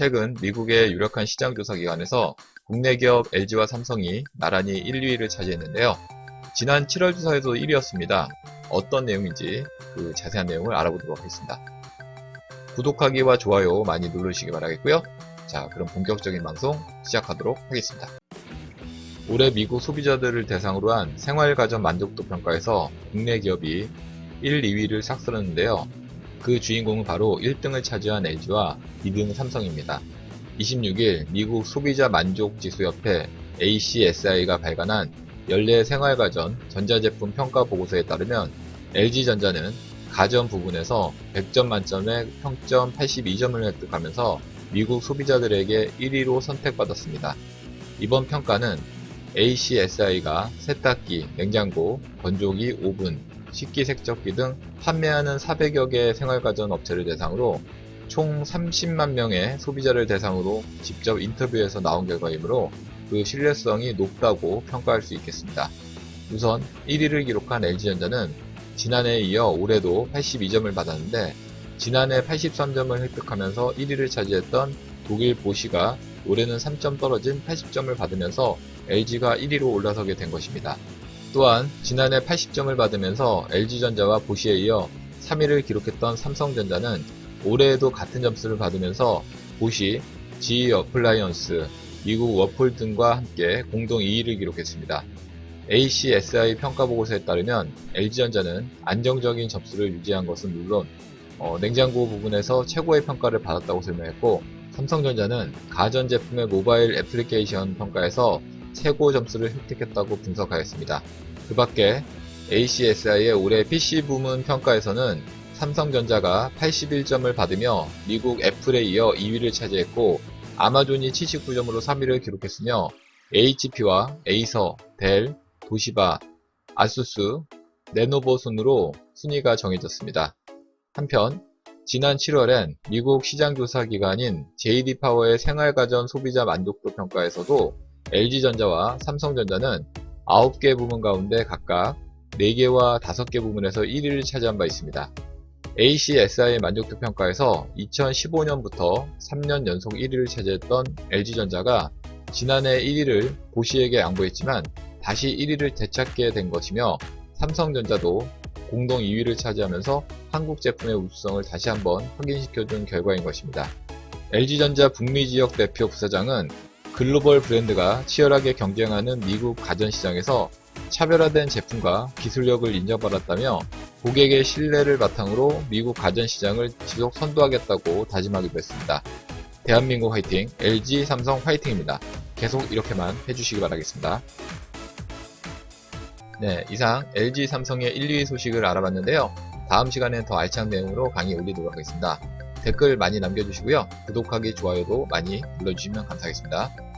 최근 미국의 유력한 시장 조사 기관에서 국내 기업 LG와 삼성이 나란히 1, 2위를 차지했는데요. 지난 7월 조사에도 1위였습니다. 어떤 내용인지 그 자세한 내용을 알아보도록 하겠습니다. 구독하기와 좋아요 많이 누르시기 바라겠고요. 자, 그럼 본격적인 방송 시작하도록 하겠습니다. 올해 미국 소비자들을 대상으로 한 생활가전 만족도 평가에서 국내 기업이 1, 2위를 싹쓸었는데요. 그 주인공은 바로 1등을 차지한 LG와 2등 삼성입니다. 26일 미국 소비자 만족 지수협회 ACSI가 발간한 연례 생활가전 전자제품 평가 보고서에 따르면 LG전자는 가전 부분에서 100점 만점에 평점 82점을 획득하면서 미국 소비자들에게 1위로 선택받았습니다. 이번 평가는 ACSI가 세탁기, 냉장고, 건조기, 오븐, 식기 세척기 등 판매하는 400여 개 생활가전 업체를 대상으로 총 30만 명의 소비자를 대상으로 직접 인터뷰에서 나온 결과이므로 그 신뢰성이 높다고 평가할 수 있겠습니다. 우선 1위를 기록한 LG전자는 지난해에 이어 올해도 82점을 받았는데 지난해 83점을 획득하면서 1위를 차지했던 독일 보시가 올해는 3점 떨어진 80점을 받으면서 LG가 1위로 올라서게 된 것입니다. 또한 지난해 80점을 받으면서 LG전자와 보시에 이어 3위를 기록했던 삼성전자는 올해에도 같은 점수를 받으면서 보시, GE 어플라이언스, 미국 워폴 등과 함께 공동 2위를 기록했습니다. ACSI 평가 보고서에 따르면 LG전자는 안정적인 점수를 유지한 것은 물론 어, 냉장고 부분에서 최고의 평가를 받았다고 설명했고 삼성전자는 가전제품의 모바일 애플리케이션 평가에서 최고 점수를 획득했다고 분석하였습니다. 그 밖에 ACSI의 올해 PC 부문 평가에서는 삼성전자가 81점을 받으며 미국 애플에 이어 2위를 차지했고 아마존이 79점으로 3위를 기록했으며 HP와 에이서, 델, 도시바, 아수스, 레노버 순으로 순위가 정해졌습니다. 한편 지난 7월엔 미국 시장조사 기관인 JD파워의 생활가전 소비자 만족도 평가에서도 LG전자와 삼성전자는 9개 부문 가운데 각각 4개와 5개 부문에서 1위를 차지한 바 있습니다. ACSI 만족도 평가에서 2015년부터 3년 연속 1위를 차지했던 LG전자가 지난해 1위를 보시에게 양보했지만 다시 1위를 되찾게 된 것이며 삼성전자도 공동 2위를 차지하면서 한국 제품의 우수성을 다시 한번 확인시켜준 결과인 것입니다. LG전자 북미 지역 대표 부사장은 글로벌 브랜드가 치열하게 경쟁하는 미국 가전시장에서 차별화된 제품과 기술력을 인정받았다며 고객의 신뢰를 바탕으로 미국 가전시장을 지속 선도하겠다고 다짐하기도 했습니다. 대한민국 화이팅, LG 삼성 화이팅입니다. 계속 이렇게만 해주시기 바라겠습니다. 네, 이상 LG 삼성의 1, 2위 소식을 알아봤는데요. 다음 시간엔 더 알찬 내용으로 강의 올리도록 하겠습니다. 댓글 많이 남겨주시고요. 구독하기, 좋아요도 많이 눌러주시면 감사하겠습니다.